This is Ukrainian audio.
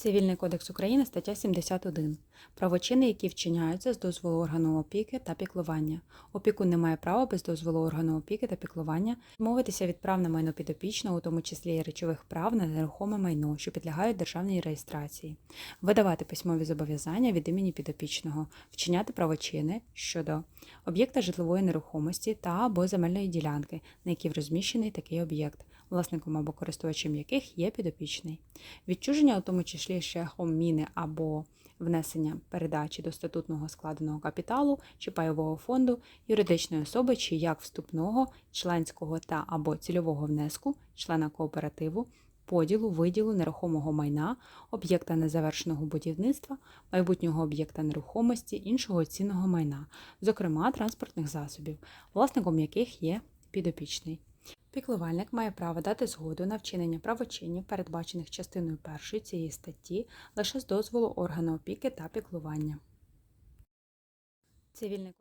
Цивільний кодекс України, стаття 71. Правочини, які вчиняються з дозволу органу опіки та піклування. Опікун не має права без дозволу органу опіки та піклування відмовитися від прав на майно підопічного, у тому числі і речових прав на нерухоме майно, що підлягають державній реєстрації, видавати письмові зобов'язання від імені підопічного, вчиняти правочини щодо об'єкта житлової нерухомості та або земельної ділянки, на якій розміщений такий об'єкт, власником або користувачем яких є підопічний. Відчуження, у тому числі шляхом міни або внесення передачі до статутного складеного капіталу чи пайового фонду юридичної особи чи як вступного, членського та або цільового внеску, члена кооперативу, поділу, виділу нерухомого майна, об'єкта незавершеного будівництва, майбутнього об'єкта нерухомості, іншого цінного майна, зокрема транспортних засобів, власником яких є підопічний. Піклувальник має право дати згоду на вчинення правочинів, передбачених частиною першої цієї статті, лише з дозволу органу опіки та піклування. Цивільний